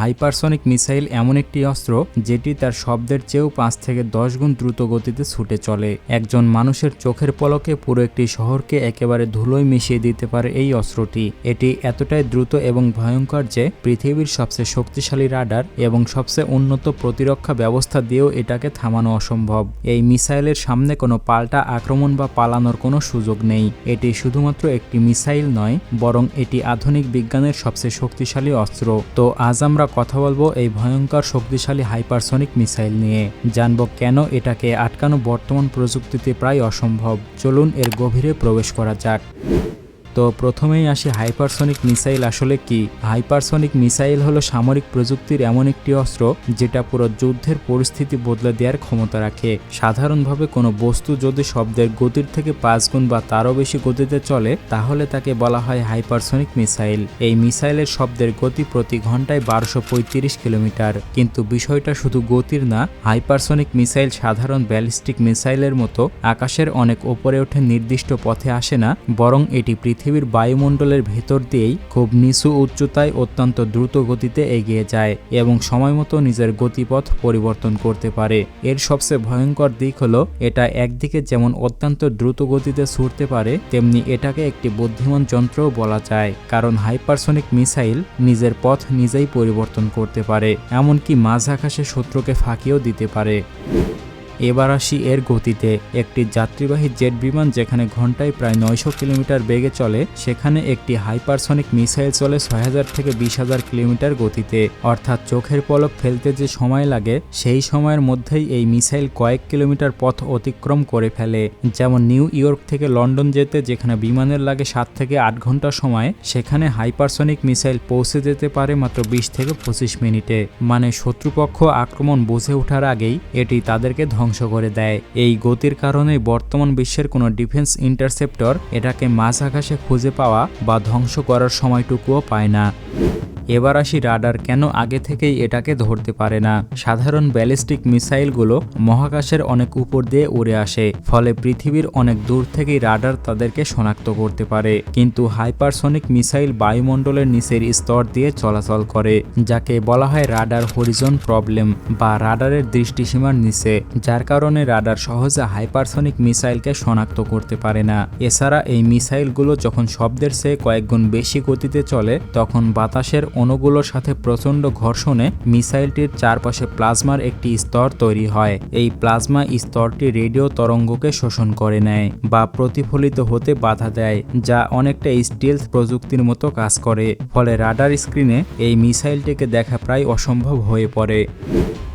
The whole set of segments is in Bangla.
হাইপারসনিক মিসাইল এমন একটি অস্ত্র যেটি তার শব্দের চেয়েও পাঁচ থেকে দশ গুণ দ্রুত গতিতে ছুটে চলে। একজন মানুষের চোখের পলকে পুরো একটি শহরকে একেবারে ধুলোয় মিশিয়ে দিতে পারে এই অস্ত্রটি। এটি এতটাই দ্রুত এবং ভয়ঙ্কর যে পৃথিবীর সবচেয়ে শক্তিশালী রাডার এবং সবচেয়ে উন্নত প্রতিরক্ষা ব্যবস্থা দিয়েও এটাকে থামানো অসম্ভব। এই মিসাইলের সামনে কোনো পাল্টা আক্রমণ বা পালানোর কোনো সুযোগ নেই। এটি শুধুমাত্র একটি মিসাইল নয়, বরং এটি আধুনিক বিজ্ঞানের সবচেয়ে শক্তিশালী অস্ত্র। তো আজ আমরা কথা বলব এই ভয়ঙ্কর শক্তিশালী হাইপারসনিক মিসাইল নিয়ে। জানব কেন এটাকে আটকানো বর্তমান প্রযুক্তিতে প্রায় অসম্ভব। চলুন এর গভীরে প্রবেশ করা যাক। তো প্রথমেই আসি হাইপারসনিক মিসাইল আসলে কি? হাইপারসনিক মিসাইল হলো সামরিক প্রযুক্তির এমন একটি অস্ত্র যেটা পুরো যুদ্ধের পরিস্থিতি বদলে দেওয়ার ক্ষমতা রাখে। সাধারণভাবে কোনো বস্তু যদি শব্দের গতির থেকে পাঁচ গুণ বা তারও বেশি গতিতে চলে, তাহলে তাকে বলা হয় হাইপারসনিক মিসাইল। এই মিসাইলের শব্দের গতি প্রতি ঘন্টায় বারোশো পঁয়ত্রিশ কিলোমিটার। কিন্তু বিষয়টা শুধু গতির না, হাইপারসনিক মিসাইল সাধারণ ব্যালিস্টিক মিসাইলের মতো আকাশের অনেক ওপরে ওঠে নির্দিষ্ট পথে আসে না, বরং এটি পৃথিবী পৃথিবীর বায়ুমণ্ডলের ভেতর দিয়েই খুব নিচু উচ্চতায় অত্যন্ত দ্রুত গতিতে এগিয়ে যায় এবং সময়মতো নিজের গতিপথ পরিবর্তন করতে পারে। এর সবচেয়ে ভয়ঙ্কর দিক হলো, এটা একদিকে যেমন অত্যন্ত দ্রুত গতিতে ছুটতে পারে, তেমনি এটাকে একটি বুদ্ধিমান যন্ত্রও বলা যায়, কারণ হাইপারসনিক মিসাইল নিজের পথ নিজেই পরিবর্তন করতে পারে, এমনকি মাঝ আকাশে শত্রুকে ফাঁকিও দিতে পারে। এবার আসি এর গতিতে। একটি যাত্রীবাহী জেট বিমান যেখানে ঘন্টায় প্রায় নয়শো কিলোমিটার বেগে চলে, সেখানে একটি হাইপারসনিক মিসাইল চলে ছয় হাজার থেকে বিশ হাজার কিলোমিটার গতিতে। অর্থাৎ চোখের পলক ফেলতে যে সময় লাগে, সেই সময়ের মধ্যেই এই মিসাইল কয়েক কিলোমিটার পথ অতিক্রম করে ফেলে। যেমন নিউ ইয়র্ক থেকে লন্ডন যেতে, যেখানে বিমানের লাগে সাত থেকে আট ঘণ্টা সময়, সেখানে হাইপারসনিক মিসাইল পৌঁছে যেতে পারে মাত্র বিশ থেকে পঁচিশ মিনিটে। মানে শত্রুপক্ষ আক্রমণ বুঝে ওঠার আগেই এটি তাদেরকে ধ্বংস ধ্বংস করে দেয়। এই গতির কারণে বর্তমান বিশ্বের কোনো ডিফেন্স ইন্টারসেপ্টর এটাকে মাঝ আকাশে খুঁজে পাওয়া বা ধ্বংস করার সময়টুকুও পায় না। এবার আসি রাডার কেন আগে থেকেই এটাকে ধরতে পারে না। সাধারণ ব্যালিস্টিক মিসাইলগুলো মহাকাশের অনেক উপর দিয়ে উড়ে আসে, ফলে পৃথিবীর অনেক দূর থেকেই রাডার তাদেরকে শনাক্ত করতে পারে। কিন্তু হাইপারসনিক মিসাইল বায়ুমণ্ডলের নিচের স্তর দিয়ে চলাচল করে, যাকে বলা হয় রাডার হরিজন প্রবলেম বা রাডারের দৃষ্টিসীমার নিচে, যার কারণে রাডার সহজে হাইপারসনিক মিসাইলকে শনাক্ত করতে পারে না। এছাড়া এই মিসাইলগুলো যখন শব্দের চেয়ে কয়েকগুণ বেশি গতিতে চলে, তখন বাতাসের অণুগুলোর সাথে প্রচণ্ড ঘর্ষণে মিসাইলটির চারপাশে প্লাজমার একটি স্তর তৈরি হয়। এই প্লাজমা স্তরটি রেডিও তরঙ্গকে শোষণ করে নেয় বা প্রতিফলিত হতে বাধা দেয়, যা অনেকটা স্টিলস প্রযুক্তির মতো কাজ করে। ফলে রাডার স্ক্রিনে এই মিসাইলটিকে দেখা প্রায় অসম্ভব হয়ে পড়ে।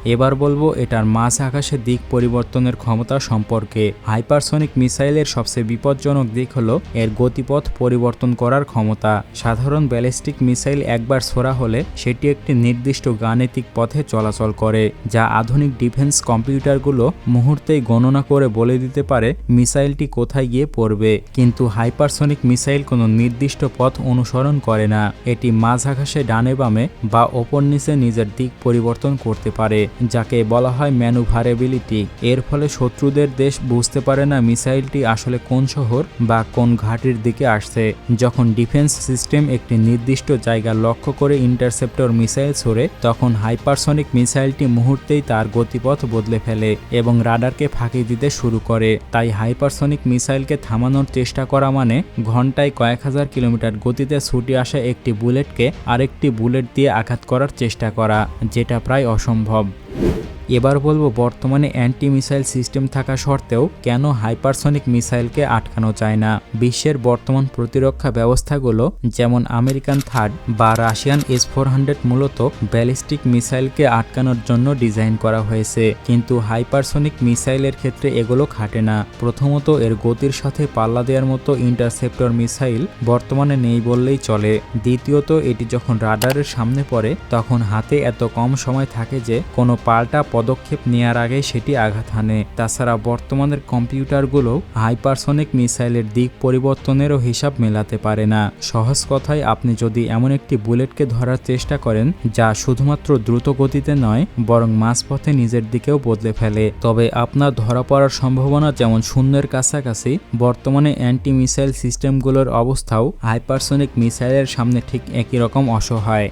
এবার বলব এটার মাঝ আকাশে দিক পরিবর্তনের ক্ষমতা সম্পর্কে। হাইপারসনিক মিসাইলের সবচেয়ে বিপজ্জনক দিক হলো এর গতিপথ পরিবর্তন করার ক্ষমতা। সাধারণ ব্যালিস্টিক মিসাইল একবার ছোড়া হলে সেটি একটি নির্দিষ্ট গাণিতিক পথে চলাচল করে, যা আধুনিক ডিফেন্স কম্পিউটারগুলো মুহূর্তেই গণনা করে বলে দিতে পারে মিসাইলটি কোথায় গিয়ে পড়বে। কিন্তু হাইপারসনিক মিসাইল কোনো নির্দিষ্ট পথ অনুসরণ করে না। এটি মাঝ আকাশে ডানে বামে বা ওপর নিচে নিজের দিক পরিবর্তন করতে পারে। যাকে বলা হয় ম্যানুভারেবিলিটি। এর ফলে শত্রুদের দেশ বুঝতে পারে না মিসাইলটি আসলে কোন শহর বা কোন ঘাটির দিকে আসছে। যখন ডিফেন্স সিস্টেম একটি নির্দিষ্ট জায়গা লক্ষ্য করে ইন্টারসেপ্টর মিসাইল ছড়ে, তখন হাইপারসনিক মিসাইলটি মুহূর্তেই তার গতিপথ বদলে ফেলে এবং রাডারকে ফাঁকি দিতে শুরু করে। তাই হাইপারসনিক মিসাইলকে থামানোর চেষ্টা করা মানে ঘন্টায় কয়েক হাজার কিলোমিটার গতিতে ছুটে আসা একটি বুলেটকে আরেকটি বুলেট দিয়ে আঘাত করার চেষ্টা করা, যেটা প্রায় অসম্ভব। you এবার বলব বর্তমানে অ্যান্টি মিসাইল সিস্টেম থাকা সত্ত্বেও কেন হাইপারসনিক মিসাইলকে আটকানো যায় না? বিশ্বের বর্তমান প্রতিরক্ষা ব্যবস্থাগুলো, যেমন আমেরিকান থার্ড বা রাশিয়ান এস ফোর হান্ড্রেড মূলত ব্যালিস্টিক মিসাইলকে আটকানোর জন্য ডিজাইন করা হয়েছে। কিন্তু হাইপারসনিক মিসাইলের ক্ষেত্রে এগুলো খাটে না। প্রথমত এর গতির সাথে পাল্লা দেওয়ার মতো ইন্টারসেপ্টর মিসাইল বর্তমানে নেই বললেই চলে। দ্বিতীয়ত, এটি যখন রাডারের সামনে পড়ে, তখন হাতে এত কম সময় থাকে যে কোনো পাল্টা পদক্ষেপ নেওয়ার আগে সেটি আঘাত হানে। তাছাড়া বর্তমানের কম্পিউটারগুলো হাইপারসনিক মিসাইলের দিক পরিবর্তনেরও হিসাব মেলাতে পারে না। সহজ কথায়, আপনি যদি এমন একটি বুলেটকে ধরার চেষ্টা করেন, যা শুধুমাত্র দ্রুত গতিতে নয়, বরং মাঝপথে নিজের দিকেও বদলে ফেলে। তবে আপনার ধরা পড়ার সম্ভাবনা যেমন শূন্যের কাছাকাছি, বর্তমানে অ্যান্টি মিসাইল সিস্টেমগুলোর অবস্থাও হাইপারসনিক মিসাইলের সামনে ঠিক একই রকম অসহায়।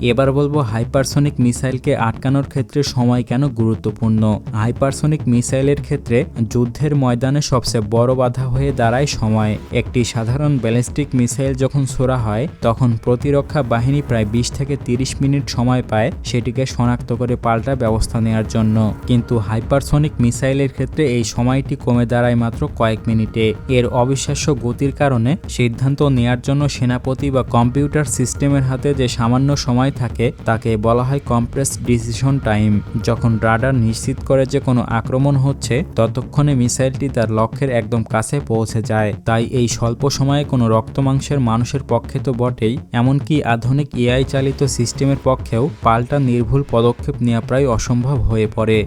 এবার বলব হাইপারসনিক মিসাইলকে আটকানোর ক্ষেত্রে সময় কেন গুরুত্বপূর্ণ? হাইপারসনিক মিসাইলের ক্ষেত্রে যুদ্ধের ময়দানে সবচেয়ে বড় বাধা হয়ে দাঁড়ায় সময়। একটি সাধারণ ব্যালিস্টিক মিসাইল যখন ছোড়া হয়, তখন প্রতিরক্ষা বাহিনী প্রায় বিশ থেকে তিরিশ মিনিট সময় পায় সেটিকে শনাক্ত করে পাল্টা ব্যবস্থা নেওয়ার জন্য। কিন্তু হাইপারসনিক মিসাইলের ক্ষেত্রে এই সময়টি কমে দাঁড়ায় মাত্র কয়েক মিনিটে। এর অবিশ্বাস্য গতির কারণে সিদ্ধান্ত নেয়ার জন্য সেনাপতি বা কম্পিউটার সিস্টেমের হাতে যে সামান্য সময় থাকে, তাকে বলা হয় কম্প্রেস ডিসিশন টাইম যখন রাডার নিশ্চিত করে যে কোনো আক্রমণ হচ্ছে, ততক্ষণে মিসাইলটি তার লক্ষ্যের একদম কাছে পৌঁছে যায়। তাই এই স্বল্প সময়ে কোনো রক্তমাংসের মানুষের পক্ষে তো বটেই, এমনকি আধুনিক এআই চালিত সিস্টেমের পক্ষেও পাল্টা নির্ভুল পদক্ষেপ নেওয়া প্রায় অসম্ভব হয়ে পড়ে।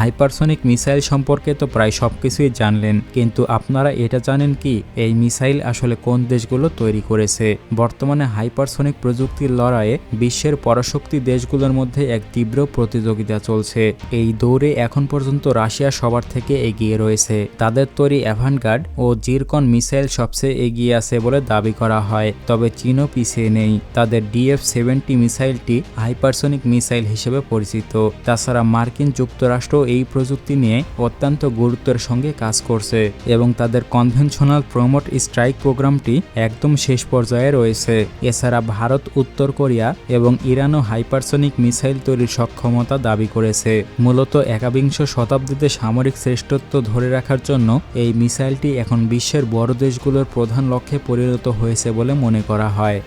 হাইপারসনিক মিসাইল সম্পর্কে তো প্রায় সব কিছুই জানলেন, কিন্তু আপনারা এটা জানেন কি, এই মিসাইল আসলে কোন দেশগুলো তৈরি করেছে? বর্তমানে হাইপারসনিক প্রযুক্তির লড়াইয়ে বিশ্বের পরাশক্তি দেশগুলোর মধ্যে এক তীব্র প্রতিযোগিতা চলছে। এই দৌড়ে এখন পর্যন্ত রাশিয়া সবার থেকে এগিয়ে রয়েছে। তাদের তৈরি অ্যাভানগার্ড ও জিরকন মিসাইল সবচেয়ে এগিয়ে আছে বলে দাবি করা হয়, তবে চীনও পিছিয়ে নেই। তাদের ডিএফ সেভেন্টি মিসাইলটি হাইপারসনিক মিসাইল হিসেবে পরিচিত। তাছাড়া মার্কিন যুক্তরাষ্ট্র এই প্রযুক্তি নিয়ে অত্যন্ত গুরুত্বের সঙ্গে কাজ করছে এবং তাদের কনভেনশনাল প্রমোট স্ট্রাইক প্রোগ্রামটি একদম শেষ পর্যায়ে রয়েছে। এছাড়া ভারত, উত্তর কোরিয়া এবং ইরানও হাইপারসনিক মিসাইল তৈরির সক্ষমতা দাবি করেছে। মূলত একাবিংশ শতাব্দীতে সামরিক শ্রেষ্ঠত্ব ধরে রাখার জন্য এই মিসাইলটি এখন বিশ্বের বড় দেশগুলোর প্রধান লক্ষ্যে পরিণত হয়েছে বলে মনে করা হয়।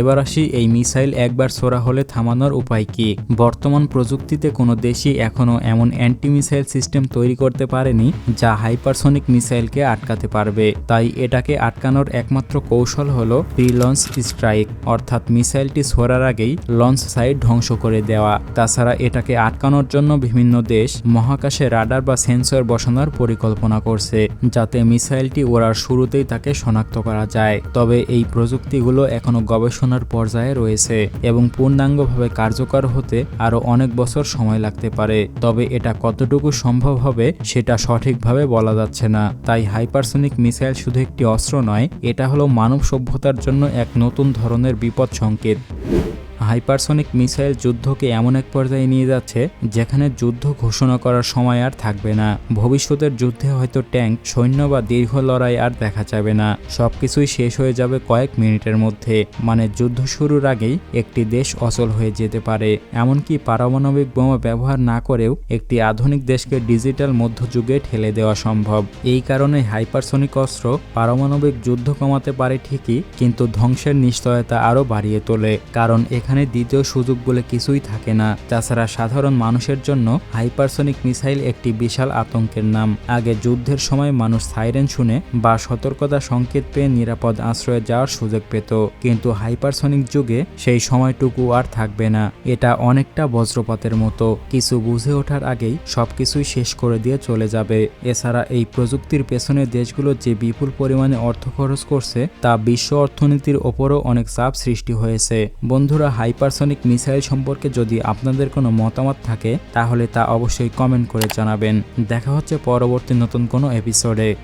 এবার আসি এই মিসাইল একবার ছোড়া হলে থামানোর উপায় কি? বর্তমান প্রযুক্তিতে কোনো দেশই এখনও এমন অ্যান্টি মিসাইল সিস্টেম তৈরি করতে পারেনি যা হাইপারসনিক মিসাইলকে আটকাতে পারবে। তাই এটাকে আটকানোর একমাত্র কৌশল হল প্রি লঞ্চ স্ট্রাইক, অর্থাৎ মিসাইলটি ছোড়ার আগেই লঞ্চ সাইট ধ্বংস করে দেওয়া। তাছাড়া এটাকে আটকানোর জন্য বিভিন্ন দেশ মহাকাশে রাডার বা সেন্সর বসানোর পরিকল্পনা করছে, যাতে মিসাইলটি ওড়ার শুরুতেই তাকে শনাক্ত করা যায়। তবে এই প্রযুক্তিগুলো এখনও গবেষণার পর্যায়ে রয়েছে এবং পূর্ণাঙ্গভাবে কার্যকর হতে আরও অনেক বছর সময় লাগতে পারে। তবে এটা কতটুকু সম্ভব হবে সেটা সঠিকভাবে বলা যাচ্ছে না। তাই হাইপারসনিক মিসাইল শুধু একটি অস্ত্র নয়, এটা হলো মানব সভ্যতার জন্য এক নতুন ধরনের বিপদ সংকেত হাইপারসনিক মিসাইল যুদ্ধকে এমন এক পর্যায়ে নিয়ে যাচ্ছে, যেখানে যুদ্ধ ঘোষণা করার সময় আর থাকবে না। ভবিষ্যতের যুদ্ধে হয়তো ট্যাঙ্ক, সৈন্য বা দীর্ঘ লড়াই আর দেখা যাবে না। সবকিছুই শেষ হয়ে যাবে কয়েক মিনিটের মধ্যে। মানে যুদ্ধ শুরুর আগেই একটি দেশ অচল হয়ে যেতে পারে। এমনকি পারমাণবিক বোমা ব্যবহার না করেও একটি আধুনিক দেশকে ডিজিটাল মধ্যযুগে ঠেলে দেওয়া সম্ভব। এই কারণে হাইপারসনিক অস্ত্র পারমাণবিক যুদ্ধ কমাতে পারে ঠিকই, কিন্তু ধ্বংসের নিশ্চয়তা আরও বাড়িয়ে তোলে। কারণ এখানে দ্বিতীয় সুযোগ বলে কিছুই থাকে না। তাছাড়া সাধারণ মানুষের জন্য হাইপারসনিক মিসাইল একটি বিশাল আতঙ্কের নাম। আগে যুদ্ধের সময় মানুষ সাইরেন শুনে বা সতর্কতা সংকেত পেয়ে নিরাপদ আশ্রয়ে যাওয়ার সুযোগ পেত। কিন্তু হাইপারসনিক যুগে সেই সময়টুকু আর থাকবে না। এটা অনেকটা বজ্রপাতের মতো। কিছু বুঝে ওঠার আগেই সবকিছুই শেষ করে দিয়ে চলে যাবে। এছাড়া এই প্রযুক্তির পেছনে দেশগুলো যে বিপুল পরিমাণে অর্থ খরচ করছে, তা বিশ্ব অর্থনীতির ওপরও অনেক চাপ সৃষ্টি হয়েছে। বন্ধুরা হাইপারসনিক মিসাইল সম্পর্কে যদি আপনাদের কোনো মতামত থাকে, তাহলে তা অবশ্যই কমেন্ট করে জানাবেন। দেখা হচ্ছে পরবর্তী নতুন কোনো এপিসোডে।